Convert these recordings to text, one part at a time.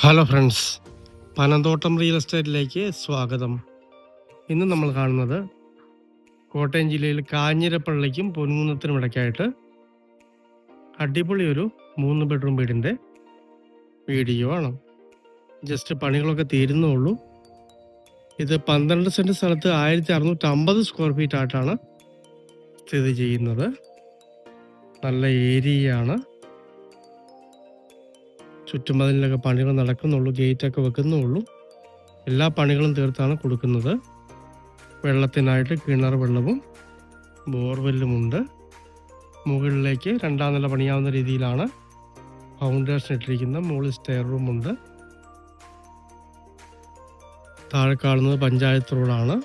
Hello friends Panamthottam real എസ്റ്റേറ്റിലേക്ക് സ്വാഗതം. ഇന്ന് നമ്മൾ കാണുന്നത് കോട്ടയം ജില്ലയിൽ കാഞ്ഞിരപ്പള്ളിക്കും പൊൻകുന്നത്തിനും ഇടയ്ക്കായിട്ട് അടിപൊളി ഒരു മൂന്ന് ബെഡ്റൂം വീടിന്റെ വീഡിയോ ആണ്. ജസ്റ്റ് പണികളൊക്കെ തീരുന്നുള്ളൂ. ഇത് പന്ത്രണ്ട് സെന്റ് സ്ഥലത്ത് ആയിരത്തി അറുന്നൂറ്റി അമ്പത് സ്ക്വയർ ഫീറ്റ് ആയിട്ടാണ് സ്ഥിതി ചെയ്യുന്നത്. നല്ല ഏരിയയാണ്. ചുറ്റുമതിലൊക്കെ പണികൾ നടക്കുന്നുള്ളൂ ഗേറ്റൊക്കെ വെക്കുന്നുള്ളൂ. എല്ലാ പണികളും തീർത്താണ് കൊടുക്കുന്നത്. വെള്ളത്തിനായിട്ട് കിണർ വെള്ളവും ബോർവെല്ലുമുണ്ട്. മുകളിലേക്ക് രണ്ടാം നില പണിയാവുന്ന രീതിയിലാണ് ഫൗണ്ടേഷൻ ഇട്ടിരിക്കുന്ന മുകളിൽ സ്റ്റെയർ റൂമുണ്ട്. താഴെ കാണുന്നത് പഞ്ചായത്ത് റോഡാണ്.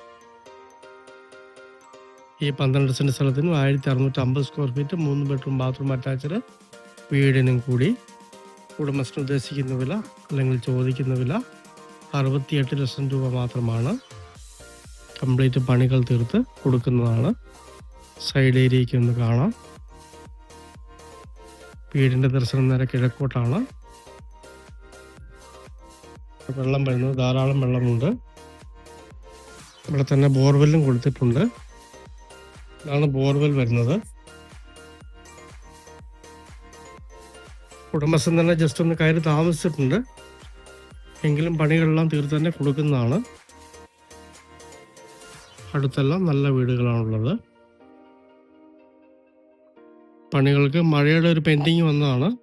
ഈ പന്ത്രണ്ട് സെന്റ് സ്ഥലത്തിനും ആയിരത്തി അറുന്നൂറ്റി അമ്പത് സ്ക്വയർ ഫീറ്റ് മൂന്ന് ബെഡ്റൂം ബാത്റൂം അറ്റാച്ച്ഡ് വീടിനും കൂടി. ഉടമസ്ഥൻ ഉദ്ദേശിക്കുന്ന വില അല്ലെങ്കിൽ ചോദിക്കുന്ന വില അറുപത്തിയെട്ട് ലക്ഷം രൂപ മാത്രമാണ്. കംപ്ലീറ്റ് പണികൾ തീർത്ത് കൊടുക്കുന്നതാണ്. സൈഡ് ഏരിയയ്ക്ക് ഒന്ന് കാണാം. വീടിന്റെ ദർശനം നേരെ കിഴക്കോട്ടാണ്. വെള്ളം വരുന്നത് ധാരാളം വെള്ളമുണ്ട്. ഇവിടെ തന്നെ ബോർവെല്ലും കൊടുത്തിട്ടുണ്ട്. ഇതാണ് ബോർവെൽ വരുന്നത്. ഉടമസ്ഥൻ തന്നെ ജസ്റ്റ് ഒന്ന് കയറി താമസിച്ചിട്ടുണ്ട്. എങ്കിലും പണികളെല്ലാം തീർത്ത് തന്നെ കൊടുക്കുന്നതാണ്. അടുത്തെല്ലാം നല്ല വീടുകളാണുള്ളത്. പണികൾക്ക് മഴയുടെ ഒരു പെൻഡിങ് വന്നതാണ്.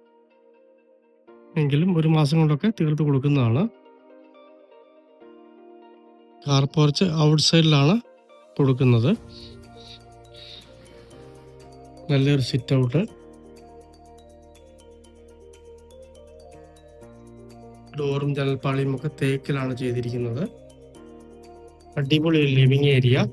എങ്കിലും ഒരു മാസം കൊണ്ടൊക്കെ തീർത്ത് കൊടുക്കുന്നതാണ്. കാർ പോർച്ച് ഔട്ട് സൈഡിലാണ് കൊടുക്കുന്നത്. നല്ലൊരു സിറ്റ് ഔട്ട് ഡോറും ജനൽപ്പാളിയും ഒക്കെ തേക്കിലാണ് ചെയ്തിരിക്കുന്നത്. അടിപൊളി ലിവിങ് ഏരിയ.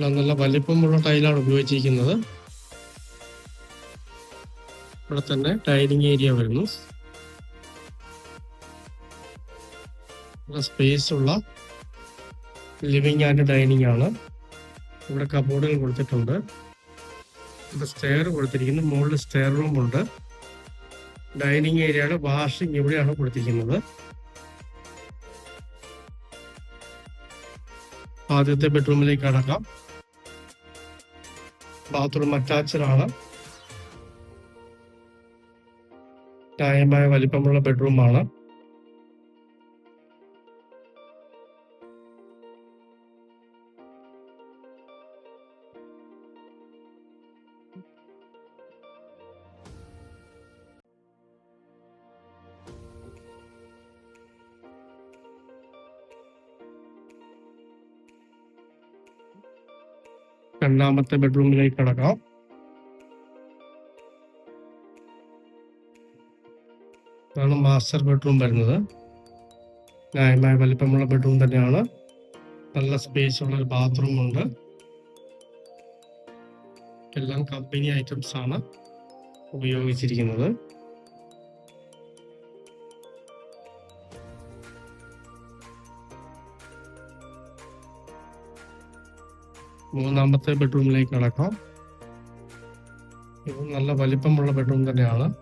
നല്ല വലിപ്പമുള്ള ടൈലാണ് ഉപയോഗിച്ചിരിക്കുന്നത്. ഇവിടെ തന്നെ ഡൈനിങ് ഏരിയ വരുന്നു. സ്പേസ് ഉള്ള ലിവിങ് ആൻഡ് ഡൈനിങ് ആണ്. ഇവിടെ കബോർഡുകൾ കൊടുത്തിട്ടുണ്ട്. ഇവിടെ സ്റ്റെയർ കൊടുത്തിരിക്കുന്നു. മുകളിൽ സ്റ്റെയർ റൂം ഉണ്ട്. ഡൈനിങ് ഏരിയയുടെ വാഷിംഗ് ഇവിടെയാണ് കൊടുത്തിരിക്കുന്നത്. ആദ്യത്തെ ബെഡ്റൂമിലേക്ക് അടക്കാം ബാത്റൂം അറ്റാച്ച്ഡ് ആണ്. ന്യായമായ വലിപ്പമുള്ള ബെഡ്റൂമാണ് രണ്ടാമത്തെ ബെഡ്റൂമിലേക്ക് കടക്കാം. ഇതാണ് മാസ്റ്റർ ബെഡ്റൂം വരുന്നത്. ന്യായമായ വലിപ്പമുള്ള ബെഡ്റൂം തന്നെയാണ്. നല്ല സ്പേസ് ഉള്ള ഒരു ബാത്റൂം ഉണ്ട്. എല്ലാം കമ്പനി ഐറ്റംസ് ആണ് ഉപയോഗിച്ചിരിക്കുന്നത്. മൂന്നാമത്തെ ബെഡ്റൂമിലേക്ക് കടക്കാം. ഇത് നല്ല വലിപ്പമുള്ള ബെഡ്റൂം തന്നെയാണ്.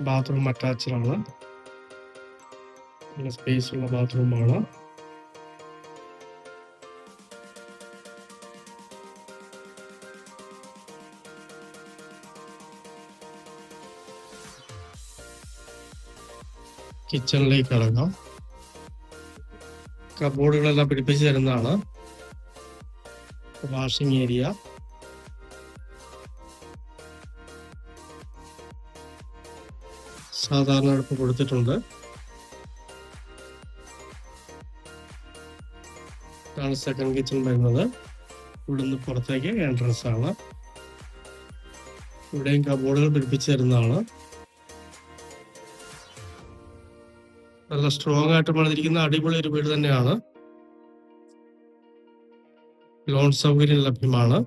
ബാത്റൂം അറ്റാച്ച്ഡ് ആണ്. നല്ല സ്പേസ് ഉള്ള ബാത്റൂമാണ് കിച്ചണിലേക്ക് കടക്കാം. കബോർഡുകളെല്ലാം പിടിപ്പിച്ച് തരുന്നതാണ്. Washing area. സാധാരണ അടുപ്പ് കൊടുത്തിട്ടുണ്ട്. ഇതാണ് സെക്കൻഡ് കിച്ചൺ വരുന്നത്. നിന്ന് പുറത്തേക്ക് എൻട്രൻസ് ആണ്. ഇവിടെയും കബോർഡുകൾ പിടിപ്പിച്ചു തരുന്നതാണ്. നല്ല സ്ട്രോങ് ആയിട്ട് പണിതിരിക്കുന്ന അടിപൊളി ഒരു വീട് തന്നെയാണ്. ലോൺ സൗകര്യം ലഭ്യമാണ്.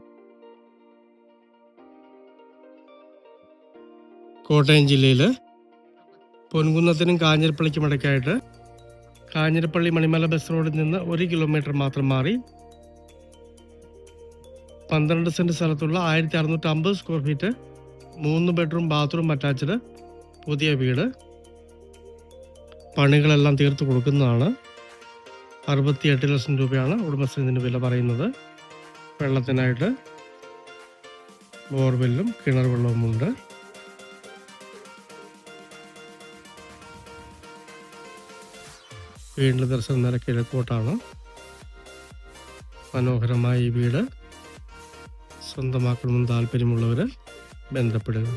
കോട്ടയം ജില്ലയിൽ പൊൻകുന്നത്തിനും കാഞ്ഞിരപ്പള്ളിക്കും ഇടയ്ക്കായിട്ട് കാഞ്ഞിരപ്പള്ളി മണിമല ബസ് റോഡിൽ നിന്ന് ഒരു കിലോമീറ്റർ മാത്രം മാറി പന്ത്രണ്ട് സെന്റ് സ്ഥലത്തുള്ള ആയിരത്തി അറുന്നൂറ്റി അമ്പത് സ്ക്വയർ ഫീറ്റ് മൂന്ന് ബെഡ്റൂം ബാത്റൂം അറ്റാച്ച്ഡ് പുതിയ വീട്. പണികളെല്ലാം തീർത്ത് കൊടുക്കുന്നതാണ്. അറുപത്തി എട്ട് ലക്ഷം രൂപയാണ് ഉടമസ്ഥൻ ഇതിന് വില പറയുന്നത്. വെള്ളത്തിനായിട്ട് ബോർവെല്ലും കിണർ വെള്ളവുമുണ്ട്. വീടിന്റെ ദർശനം നില കിഴക്കോട്ടാണ് മനോഹരമായ ഈ വീട്. സ്വന്തമാക്കണമെന്ന് താല്പര്യമുള്ളവർ ബന്ധപ്പെടുക.